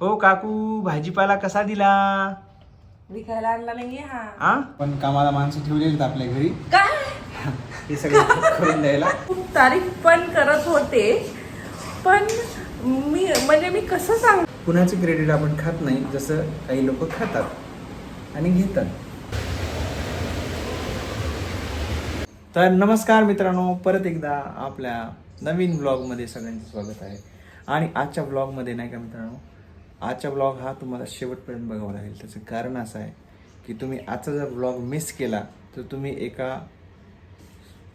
हो काकू भाजीपाला कसा दिला? विकायला आणला नाहीये हा. आ? पण कामाला माणसं ठेवलेली आपल्या घरी. काय? हे सगळं करून द्यायला. खूप तारीफ पण करत होते पण मी म्हणजे मी कसं सांग? कुणाचं क्रेडिट आपण खात नाही जसं काही लोक खातात आणि घेतात. तर नमस्कार मित्रांनो परत एकदा आपल्या नवीन ब्लॉगमध्ये सगळ्यांचं स्वागत आहे. आणि आजच्या ब्लॉगमध्ये नाही का मित्रांनो आजचा ब्लॉग हा तुम्हाला शेवटपर्यंत बघावा लागेल. त्याचं कारण असं आहे की तुम्ही आजचा जर ब्लॉग मिस केला तर तुम्ही एका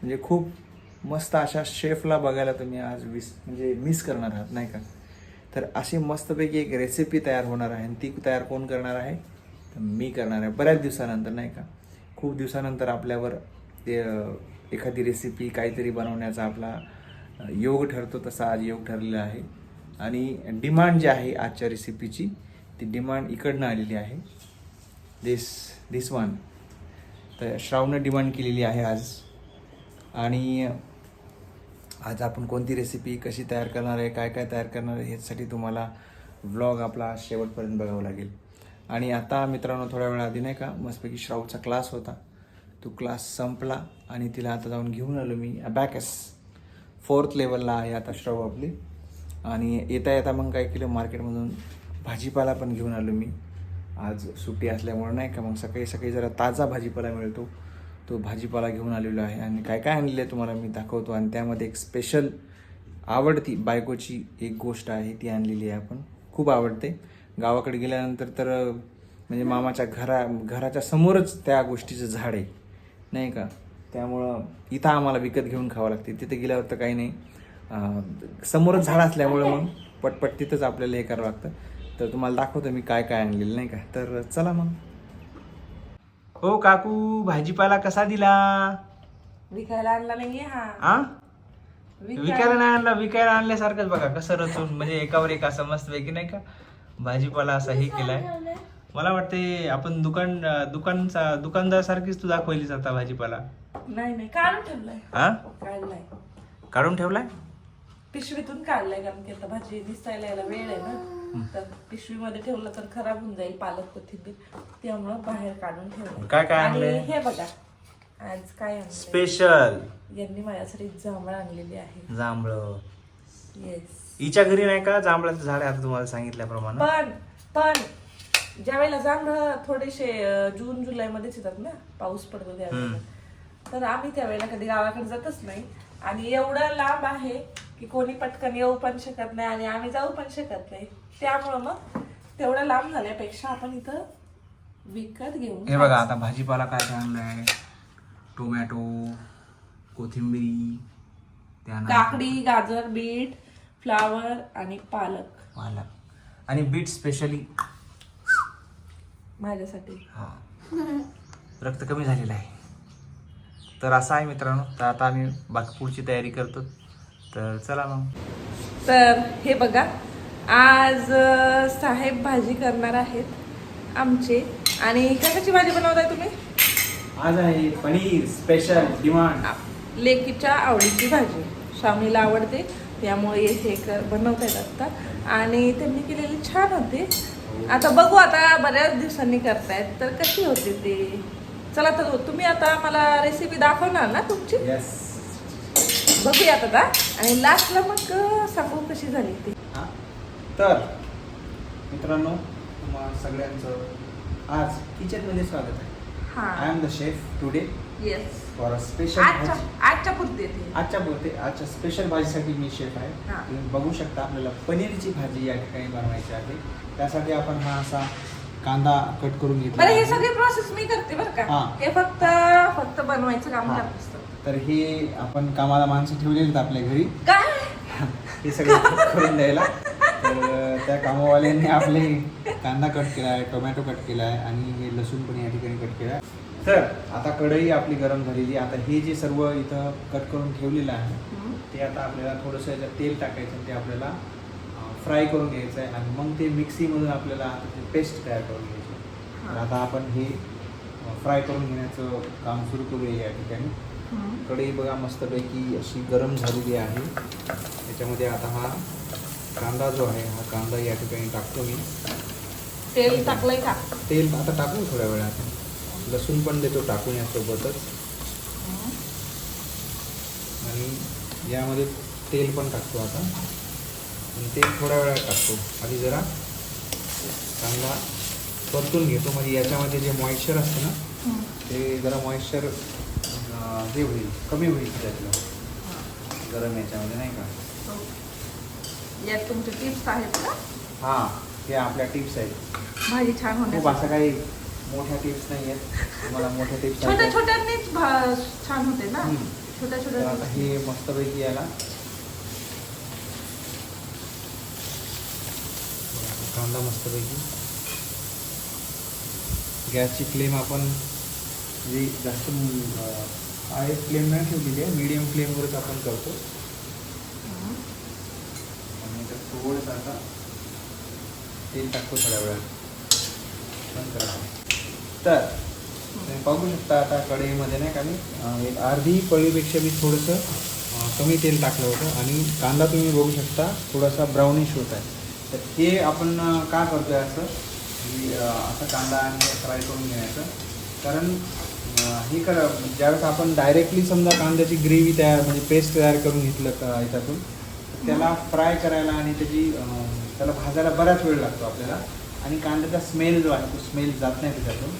म्हणजे खूप मस्त अशा शेफला बघायला तुम्ही आज विस म्हणजे मिस करणार आहात नाही का? तर अशी मस्तपैकी एक रेसिपी तयार होणार आहे आणि ती तयार कोण करणार आहे? तर मी करणार आहे. बऱ्याच दिवसानंतर नाही का? खूप दिवसानंतर आपल्यावर ते एखादी रेसिपी काहीतरी बनवण्याचा आपला योग ठरतो तसा आज योग ठरलेला आहे. आणि डिमांड जी आहे आजच्या रेसिपीची ती डिमांड इकडनं आलेली आहे. दिस दिस वन तर श्रावणं डिमांड केलेली आहे आज. आणि आज आपण कोणती रेसिपी कशी तयार करणार आहे काय काय तयार करणार आहे ह्यासाठी तुम्हाला व्लॉग आपला शेवटपर्यंत बघावा लागेल. आणि आता मित्रांनो थोड्या वेळा आधी नाही का मस्तपैकी श्रावचा क्लास होता. तो क्लास संपला आणि तिला आता जाऊन घेऊन आलो मी. बॅकस फोर्थ लेवलला आहे आता श्राव आपली. आणि येता येता मग काय केलं मार्केटमधून भाजीपाला पण घेऊन आलो मी. आज सुट्टी असल्यामुळे नाही का मग सकाळी सकाळी जरा ताजा भाजीपाला मिळतो. तो भाजीपाला घेऊन आलेलो आहे आणि काय काय आणलेलं आहे तुम्हाला मी दाखवतो. आणि त्यामध्ये एक स्पेशल आवडती बायकोची एक गोष्ट आहे ती आणलेली आहे आपण. खूप आवडते. गावाकडे गेल्यानंतर तर म्हणजे मामाच्या घरा घराच्या समोरच त्या गोष्टीचं झाड आहे. नाही का? त्यामुळं इथं आम्हाला विकत घेऊन खावं लागते. तिथे गेल्यावर तर काही नाही. समोरच झाड असल्यामुळे मग पटपट तिथंच आपल्याला हे करावं लागतं. तर तुम्हाला दाखवतो मी काय काय आणलेलं नाही का. तर चला मग. हो काकू भाजीपाला कसा दिला? विकायला आणला नाहीये हा. विकायला नाही आणला विकायला आणल्यासारखंच बघा कसं रचून म्हणजे एकावर एक असं मस्त पैकी नाही का? भाजीपाला असा हे केलाय. मला वाटते आपण दुकान दुकानचा दुकानदार सारखीच तू दाखवलीच आता भाजीपाला. नाही नाही काढून ठेवलाय. हा काढून ठेवलाय? पिशवीतून काढलाय कारण की आता भाजी दिसायला यायला वेळ आहे ना. तर पिशवीमध्ये ठेवलं तर खराब होऊन जाईल पालक कोथिंबीर त्यामुळं बाहेर काढून ठेवलं काय काय आणलंय? हे बघा आज काय आणलंय? स्पेशल. यांनी माझ्यासाठी जांभळ आणलेली आहे. जांभळ. येस हिच्या घरी नाही का? जांभळाचं झाड आहे आता तुम्हाला सांगितल्याप्रमाणे. पण पण ज्या वेळेला जांभळ थोडेसे अं, जून जुलै मध्येच येतात ना पाऊस पडतो त्यावेळेला. तर आम्ही त्यावेळेला कधी गावाकडे जातच नाही. आणि एवढं लांब आहे की कोणी पटकन येऊ पण शकत नाही आणि आम्ही जाऊ पण शकत नाही. त्यामुळं मग तेवढं लांब झाल्यापेक्षा आपण इथं विकत घेऊन हे बघा आता भाजीपाला काय काय आणलाय टोमॅटो कोथिंबिरी त्यानंतर काकडी गाजर बीट फ्लावर आणि पालक. पालक. आणि बीट स्पेशली माझ्यासाठी. हा. रक्त कमी झालेलं आहे. तर असं आहे मित्रांनो. तर आता आम्ही बाकी पुढची तयारी करतो. तर चला मग. तर हे बघा आज साहेब भाजी करणार आहेत आमचे. आणि कशाची भाजी बनवताय तुम्ही? आज आहे पनीर स्पेशल डिमांड लेकीच्या आवडीची भाजी. स्वामीला आवडते त्यामुळे हे कर बनवतायत आता. आणि त्यांनी केलेली छान होते. आता बघू आता बऱ्याच दिवसांनी करतायत. तर कशी होते ते? चला तर तुम्ही आता मला रेसिपी दाखवणार ना तुमची? येस बघूयात आता आणि लास्टला मग सांगू कशी झाली ती. तर मित्रांनो तुम्हा सगळ्यांचं आज किचनमध्ये स्वागत आहे. आय हा am the chef today yes for a special आजच्या आजच्या पुरते ते. आजच्या बोलते आजच्या स्पेशल भाजीसाठी मी शेफ आहे. हा. तुम्ही बघू शकता आपल्याला पनीरची भाजी या ठिकाणी बनवायची आहे. त्यासाठी आपण हा असा कांदा कट करून बरं हे. सगळी प्रोसेस मी करते बरं का. हा. हे फक्त फक्त बनवायचं काम हा. करत असतं. तर हे आपण कामाला माणसं ठेवलेली आहेत आपल्या घरी काय हे सगळं करून द्यायला तर त्या कामावाल्यांनी आपले कांदा कट केला आहे टोमॅटो कट केला आहे आणि हे लसूण पण या ठिकाणी कट केला आहे तर आता कढई आपली गरम झालेली. आता हे जे सर्व इथं कट करून ठेवलेलं आहे. ते आता आपल्याला थोडंसं याच्यात तेल टाकायचं ते आपल्याला फ्राय करून घ्यायचं आहे आणि मग ते मिक्सीमधून आपल्याला पेस्ट तयार करून घ्यायची आहे. तर आता आपण हे फ्राय करून घेण्याचं काम सुरू करूया या ठिकाणी. कढई बघा मस्तपैकी अशी गरम झालेली आहे. त्याच्यामध्ये आता हा कांदा जो आहे हा कांदा या ठिकाणी टाकतो मी. तेल टाकलंय का? तेल आता टाकू थोड्या वेळात. लसूण पण देतो टाकून यासोबतच आणि यामध्ये तेल पण टाकतो आता. आणि तेल थोड्या वेळात टाकतो. आधी जरा कांदा परतून घेतो. म्हणजे याच्यामध्ये जे मॉइश्चर असतं ना ते जरा मॉइश्चर हे होईल कमी होईल त्यातलं. गरम याच्यामध्ये नाही का? यात तुमचे टिप्स आहेत का? हां हे आपल्या टिप्स आहेत. भाजी छान खूप होण्यासाठी असं काही मोठ्या टिप्स नाही आहेत. तुम्हाला मोठ्या टिप्स छोट्या छोट्यांनीच छान होते ना. छोट्या छोट्या हे मस्तपैकी याला. कांदा मस्तपैकी. गॅसची फ्लेम आपण जी जास्त आहे फ्लेम नाही ठेवलेली आहे मीडियम फ्लेमवरच आपण करतो. आणि तर थोडंसं आता तेल टाकतो थोड्या वेळात. बंद करा. तर बघू शकता आता कढईमध्ये नाही का मी एक अर्धी पळीपेक्षा मी थोडंसं कमी तेल टाकलं होतं. आणि कांदा तुम्ही बघू शकता थोडासा ब्राउनिश होत आहे. तर हे आपण का करतो आहे असं? की असं कांदा आणि फ्राय करून घ्यायचं. कारण हे करा ज्यावेळेस आपण डायरेक्टली समजा कांद्याची ग्रेव्ही तयार म्हणजे पेस्ट तयार करून घेतलं का याच्यातून त्याला फ्राय करायला आणि त्याची त्याला भाजायला बराच वेळ लागतो आपल्याला. आणि कांद्याचा स्मेल जो आहे तो स्मेल जात नाही त्याच्यातून.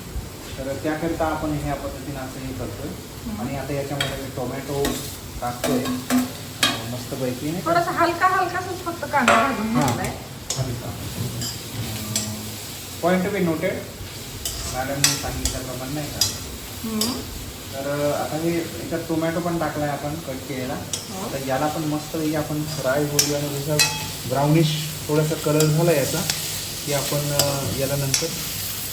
तर त्याकरिता आपण ह्या पद्धतीनं असं हे करतोय. आणि आता याच्यामध्ये मी टोमॅटो टाकतोय. मस्तपैकी. हलका हलकाच फक्त कांदा भाजून हां. पॉईंट बी नोटेड मॅडमने सांगितल्याप्रमाणे नाही का. तर आता हे याच्यात टोमॅटो पण टाकलाय आपण कट केलेला. हो. तर याला पण मस्त आपण फ्राय होऊया आणि जसं ब्राउनिश थोडासा कलर झाला याचा की आपण याला नंतर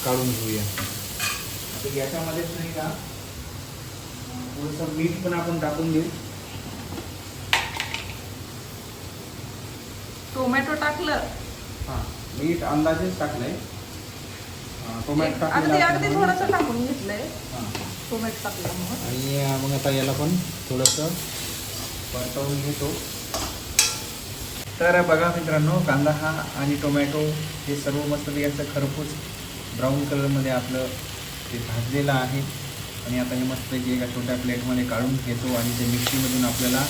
काढून घेऊया. आता याच्यामध्येच नाही का थोडंसं मीठ पण आपण टाकून देऊ. टोमॅटो टाकलं. हां मीठ अंदाजेच टाकलंय. टोमॅटो अगदी थोडंसं टाकून घेतलंय. टोमॅटो आणि अं, मग आता याला पण थोडंसं परतवून घेतो. तर बघा मित्रांनो कांदा हा आणि टोमॅटो हे सर्व मस्तपैकी असं खरपूस ब्राऊन कलरमध्ये आपलं ते भाजलेलं आहे. आणि आता हे मस्तपैकी एका छोट्या प्लेटमध्ये काढून घेतो आणि ते मिक्सीमधून आपल्याला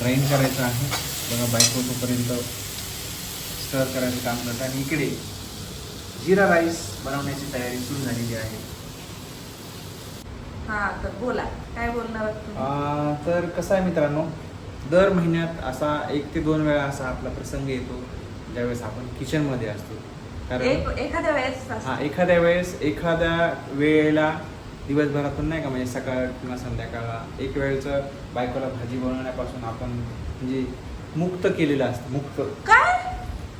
ग्राइंड करायचं आहे. बघा बायको तोपर्यंत स्टर करायचं काम करतं आणि इकडे जिरा राईस बनवण्याची तयारी सुरू झालेली आहे. हा तर बोला. काय बोलणार आहात तुम्ही? आ, तर कसं आहे मित्रांनो दर महिन्यात असा एक ते दोन वेळा असा आपला प्रसंग येतो ज्यावेळेस आपण किचनमध्ये असतो. कारण एक एखाद्या वेळेस असं. हा एखाद्या वेळेस एखाद्या वेळेला दिवसभरातून नाही का म्हणजे सकाळ किंवा संध्याकाळ एक वेळचं बायकोला भाजी बनवण्यापासून आपण म्हणजे मुक्त केलेलं असतं मुक्त. काय?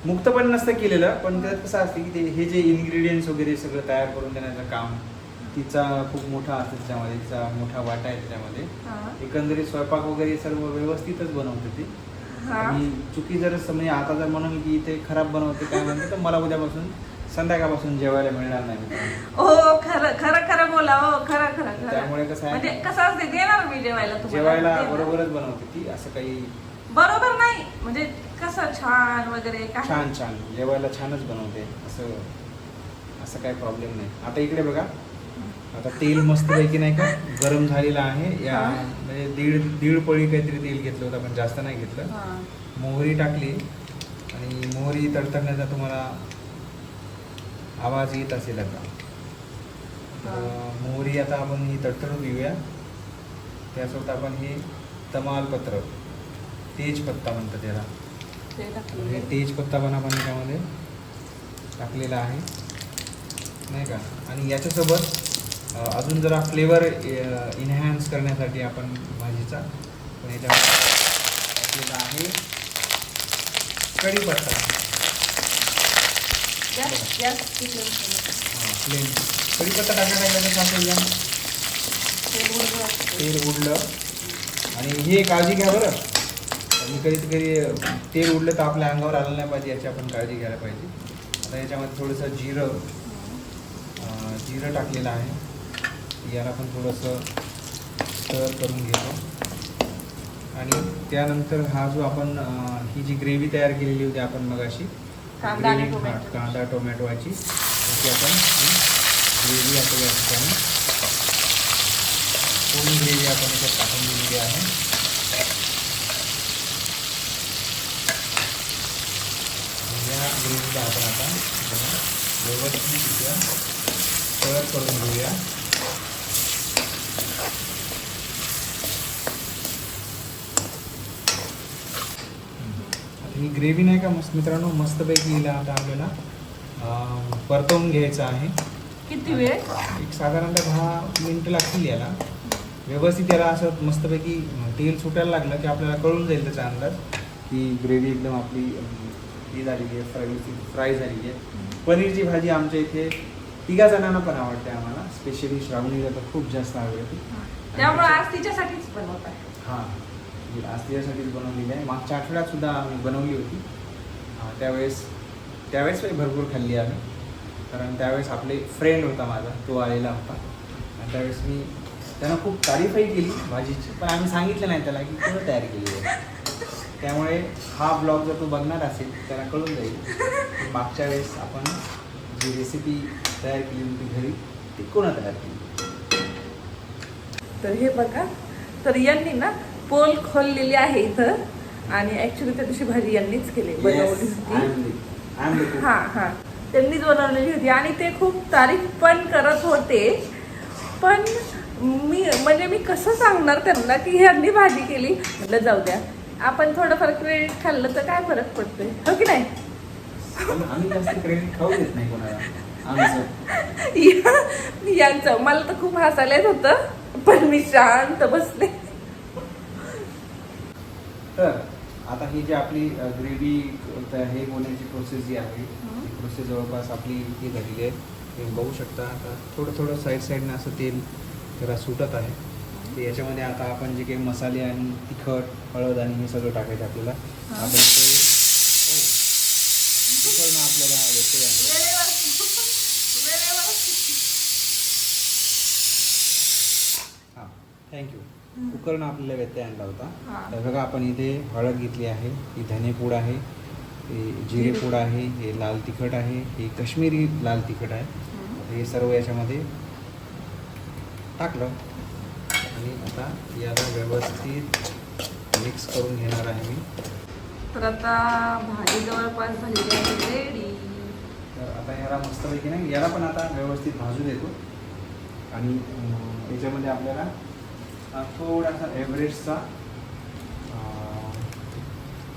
मुक्त पण नसतं केलेलं पण त्यात कसं असतं की ते हे जे इन्ग्रेडियंट्स वगैरे सगळं तयार करून देण्याचं काम तिचा खूप मोठा असतं त्याच्यामध्ये तिचा मोठा वाटा आहे त्याच्यामध्ये. एकंदरीत स्वयंपाक वगैरे सर्व व्यवस्थितच बनवते ती. आणि चुकी जर म्हणजे आता जर म्हणून की ते खराब बनवते काय म्हणते तर मला उद्यापासून संध्याकाळपासून जेवायला मिळणार नाही. हो खरं खरं खरं बोला हो खरं खरं त्यामुळे कसं आहे? म्हणजे कसं असते देणार मी जेवायला जेवायला. बरोबरच बनवते ती असं काही बरोबर नाही म्हणजे कसं छान वगैरे काय? छान छान. जेवायला छानच बनवते. असं असं काही प्रॉब्लेम नाही. आता इकडे बघा. आता तेल मस्तपैकी नाही का? गरम झालेलं आहे. या हा. म्हणजे दीड दीड पळी काहीतरी तेल घेतलं होतं आपण जास्त नाही घेतलं. हा. मोहरी टाकली. आणि मोहरी तडतडण्याचा तुम्हाला आवाज येत असेल आता. मोहरी आता आपण ही तडतडून घेऊया. त्यासोबत आपण हे तमालपत्र. तेजपत्ता म्हणतात त्याला. टाकलेलं. तेजपत्ता पण आपण याच्यामध्ये टाकलेला आहे. नाही का? आणि याच्यासोबत अजून जरा फ्लेवर इन्हॅन्स करण्यासाठी आपण भाजीचा पण याच्यामध्ये टाकलेला आहे. कढीपत्ता. प्लेन कढीपत्ता टाकल्या टाकल्या कसं असेल ना ते उडलं असतं. तेल उडलं आणि हे काळजी घ्या बरं. आणि कधी कधी तेल उडलं तर आपल्या अंगावर आलं नाही पाहिजे याची आपण काळजी घ्यायला पाहिजे. आता याच्यामध्ये थोडंसं जिरं जिरं टाकलेलं आहे. याला पण थोडंसं स्टर करून घेतो. आणि त्यानंतर हा जो आपण ही जी ग्रेव्ही तयार केलेली होती आपण मग अशी कांदा टोमॅटोची त्याची आपण ग्रेव्ही आता या ठिकाणी पूर्ण ग्रेव्ही आपण याच्यात टाकून दिलेली आहे या ग्रेव्हीला आपण आता जरा व्यवस्थितरित्या तयार करून घेऊया ही ग्रेव्ही नाही का मस्त मित्रांनो मस्तपैकी हिला आता आपल्याला परतवून घ्यायचं आहे. किती वेळ? एक साधारणतः दहा मिनटं लागतील याला. व्यवस्थित याला असं मस्तपैकी तेल सुटायला लागलं की आपल्याला कळून जाईल त्याचा अंदाज की ग्रेव्ही एकदम आपली ही झालेली आहे फ्राय फ्राय झालेली आहे. पनीरची भाजी आमच्या इथे तिघा जणांना पण आवडते आम्हाला. स्पेशली श्रावणीला तर खूप जास्त आवडते. त्यामुळे आज तिच्यासाठीच बनवत आहे. हां. ही आज तिच्यासाठीच बनवलेली आहे. मागच्या आठवड्यात सुद्धा आम्ही बनवली होती. त्यावेळेस त्यावेळेस पण भरपूर खाल्ली आम्ही. कारण त्यावेळेस आपले फ्रेंड होता माझा तो आलेला होता. आणि त्यावेळेस मी त्यानं खूप तारीफही केली भाजीची. पण आम्ही सांगितलं नाही त्याला की कोण तयार केली आहे. त्यामुळे हा ब्लॉग जर तो बघणार असेल त्याला कळून जाईल. मागच्या वेळेस आपण जी रेसिपी तयार केली होती घरी ती कोणा तयार केली? तर हे बघा तर यांनी ना पोल खोललेली आहे इथं. आणि ऍक्च्युली त्या दिवशी भाजी यांनीच केली बनवली होती. हा हा. त्यांनीच बनवलेली होती. आणि ते खूप तारीफ पण करत होते. पण मी म्हणजे मी कसं सांगणार त्यांना की ह्यांनी भाजी केली? म्हटलं जाऊ द्या. आपण थोडंफार क्रेडिट खाल्लं तर काय फरक पडतोय? हो की नाही? आम्ही जास्त क्रेडिट खाऊ देत नाही कोणाला. आमचं या- यांचं मला तर खूप हसायला येत होतं पण मी शांत बसले. तर आता ही जी आपली ग्रेव्ही हे होण्याची प्रोसेस जी आहे हं. ती प्रोसेस जवळपास आपली ही झालेली आहे. तुम्ही बघू शकता आता थोडं थोडं साईड साईडनं असं तेल जरा सुटत आहे. ते याच्यामध्ये आता आपण जे काही मसाले आणि तिखट हळद आणि हे सगळं टाकायचं आपल्याला. आपण ते हो. तिखटनं आपल्याला व्यत्यय आणला. हां. थँक्यू कुकरनं आपल्याला व्यत्यय आणला होता. तर बघा आपण इथे हळद घेतली आहे ही धनेपूड आहे हे जिरे पूड आहे हे लाल तिखट आहे हे काश्मीरी लाल तिखट आहे. हे सर्व याच्यामध्ये टाकलं. आणि आता याला व्यवस्थित मिक्स करून घेणार आहे मी. तर आता भाजी जवळपास झालेली आहे रेडी तर आता याला मस्तपैकी नाही याला पण आता व्यवस्थित भाजू देतो. आणि याच्यामध्ये आपल्याला थोडासा एव्हरेस्टचा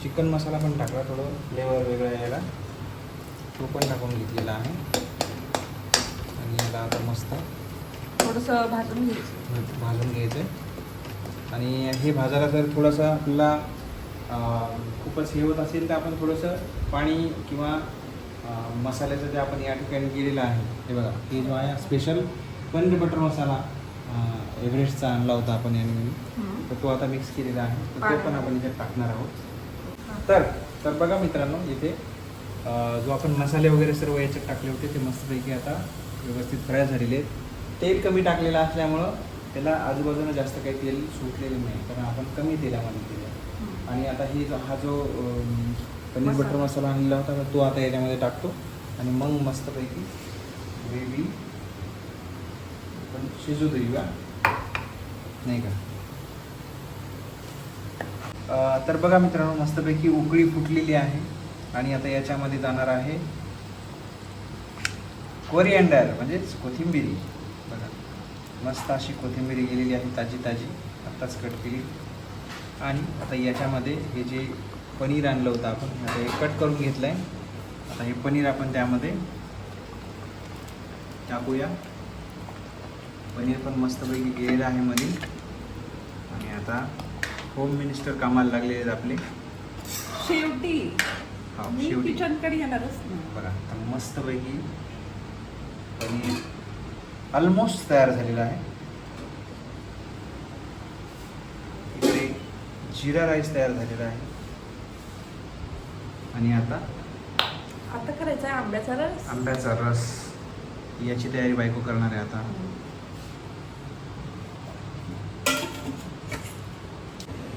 चिकन मसाला पण टाकला थोडं फ्लेवर वेगळं यायला तो पण टाकून घेतलेला आहे. आणि याला आता मस्त थोडस भाजून घ्यायचं. भाजून घ्यायचं. आहे आणि हे भाजायला जर थोडंसं आपल्याला खूपच हे होत असेल तर आपण थोडंसं पाणी किंवा मसाल्याचं जे आपण या ठिकाणी केलेलं आहे हे बघा हे जो आहे स्पेशल पनीर बटर मसाला एव्हरेस्टचा आणला होता आपण याने तर तो आता मिक्स केलेला आहे. तर तो पण आपण इथे टाकणार आहोत. तर तर बघा मित्रांनो इथे जो आपण मसाले वगैरे सर्व याच्यात टाकले होते ते मस्तपैकी आता व्यवस्थित फ्राय झालेले आहेत. तेल कमी टाकलेलं असल्यामुळं त्याला आजूबाजूला जास्त काही तेल सुटलेलं नाही कारण आपण कमी तेलामध्ये केलं. आणि आता ही जो हा जो अं, पनीर. बटर मसाला आणलेला होता तर तो आता याच्यामध्ये टाकतो. आणि मग मस्तपैकी ग्रेव्ही आपण शिजू देऊया. नाही का? अं, तर बघा मित्रांनो मस्तपैकी उकळी फुटलेली आहे. आणि आता याच्यामध्ये जाणार आहे कोरिअँडर म्हणजेच कोथिंबिरी. बघा. मस्त अशी कोथिंबिरी गेलेली आहे ताजी ताजी. आत्ताच कट केली. आणि आता याच्यामध्ये हे जे पनीर आणलं होतं आपण आता हे कट करून घेतलं आहे आता हे पनीर आपण त्यामध्ये टाकूया. पनीर पण मस्तपैकी गेलेलं आहे मध्ये आणि आता होम मिनिस्टर कामाला लागलेले आहेत आपले. शेवटी. हा शेवटी. किचनकडे येणारच बघा आता मस्तपैकी पनीर ऑलमोस्ट तयार झालेला आहे. इकडे जिरा राईस तयार झालेला आहे. आणि आता आता करायचा आहे आंब्याचा रस. आंब्याचा रस. याची तयारी बायको करणार आहे आता.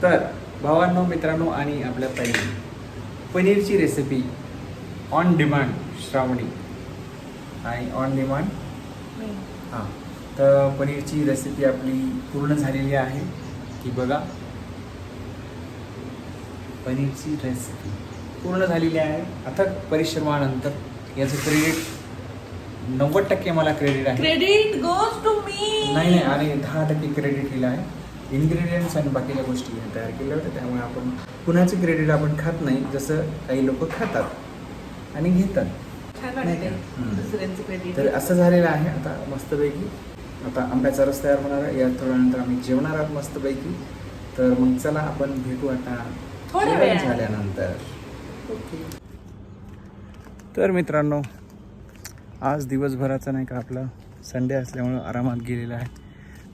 तर भावांनो मित्रांनो आणि आपल्या ताई पनीरची रेसिपी ऑन डिमांड श्रावणी. आणि ऑन डिमांड हां. तर पनीरची रेसिपी आपली पूर्ण झालेली आहे. ती बघा. पनीरची रेसिपी पूर्ण झालेली आहे. अथक परिश्रमानंतर याचं क्रेडिट नव्वद टक्के मला क्रेडिट आहे. क्रेडिट गोज टू मी नाही नाही आणि दहा टक्के क्रेडिट केलं आहे. इन्ग्रेडियंट्स आणि बाकीच्या गोष्टी तयार केल्या होत्या. त्यामुळे आपण कुणाचं क्रेडिट आपण खात नाही जसं काही लोक खातात आणि घेतात. नाही का? हम्म. दुसऱ्यांचं क्रेडिट तर असं झालेलं आहे आता मस्तपैकी. आता आंब्याचा रस तयार होणार आहे. या थोड्यानंतर आम्ही जेवणार आहोत मस्तपैकी. तर मग चला आपण भेटू आता थोड्या जेवण वेळाने. झाल्यानंतर. ओके. तर मित्रांनो आज दिवसभराचा नाही का आपला संडे असल्यामुळं आरामात गेलेला आहे.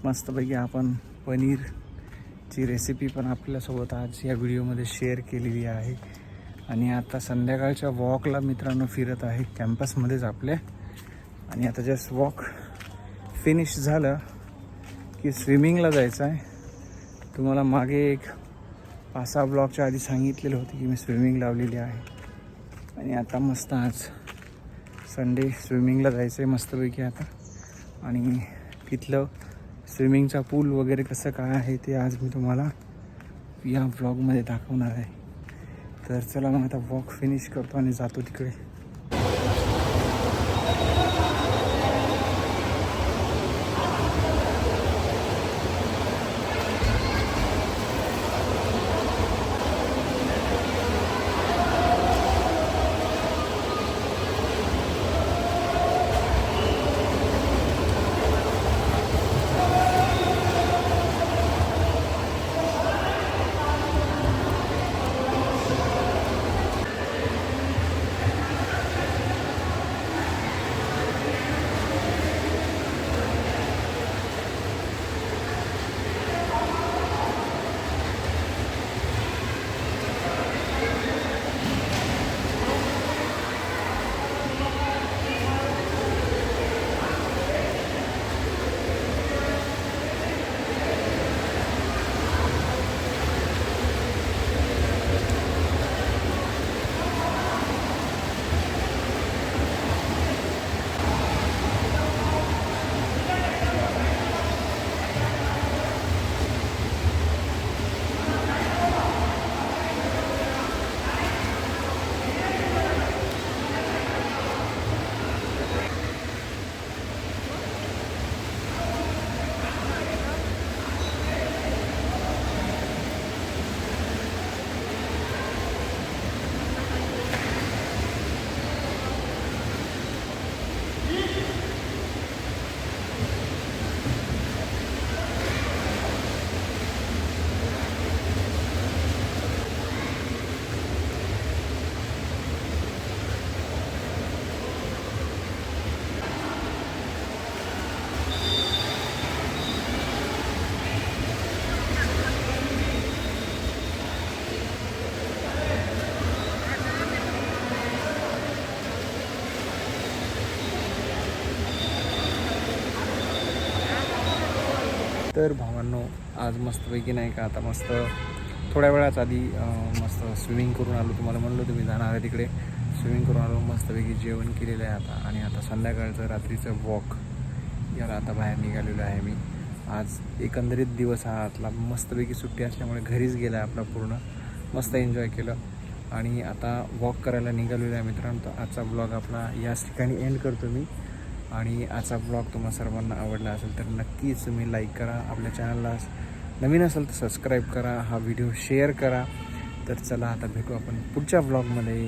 मस्तपैकी आपण पनीरची रेसिपी पण आपल्यासोबत आज या व्हिडिओमध्ये शेअर केलेली आहे. आणि आता संध्याकाळच्या वॉकला मित्रांनो फिरत आहे कॅम्पसमध्येच आपल्या आणि आता जस्ट वॉक फिनिश झालं की स्विमिंगला जायचं आहे. तुम्हाला मागे एक पाच सहा ब्लॉकच्या आधी सांगितलेलं होतं की मी स्विमिंग लावलेली आहे. आणि आता मस्त आज संडे स्विमिंगला जायचं आहे मस्तपैकी आता. आणि तिथलं स्विमिंगचा पूल वगैरे कसं काय आहे ते आज मी तुम्हाला या ब्लॉगमध्ये दाखवणार आहे. तर चला मग आता वॉक फिनिश करतो आणि जातो तिकडे. आज मस्तपैकी नाही का? आता मस्त थोड्या वेळाच आधी मस्त स्विमिंग करून आलो. तुम्हाला म्हणलो तुम्ही जाणार आहे तिकडे. स्विमिंग करून आलो मस्तपैकी जेवण केलेलं आहे आता. आणि आता संध्याकाळचं रात्रीचं वॉक याला आता बाहेर निघालेलो आहे मी. आज एकंदरीत दिवस हा आतला मस्तपैकी सुट्टी असल्यामुळे घरीच गेला आहे आपला पूर्ण. मस्त एन्जॉय केलं. आणि आता वॉक करायला निघालेलो आहे मित्रांनो. तर आजचा ब्लॉग आपला याच ठिकाणी एंड करतो मी. आणि आजचा ब्लॉग तुम्हाला सर्वांना आवडला असेल तर नक्कीच तुम्ही लाईक करा. आपल्या चॅनलला नवीन असेल तर सबस्क्राईब करा हा व्हिडिओ शेअर करा. तर चला आता भेटू आपण पुढच्या ब्लॉगमध्ये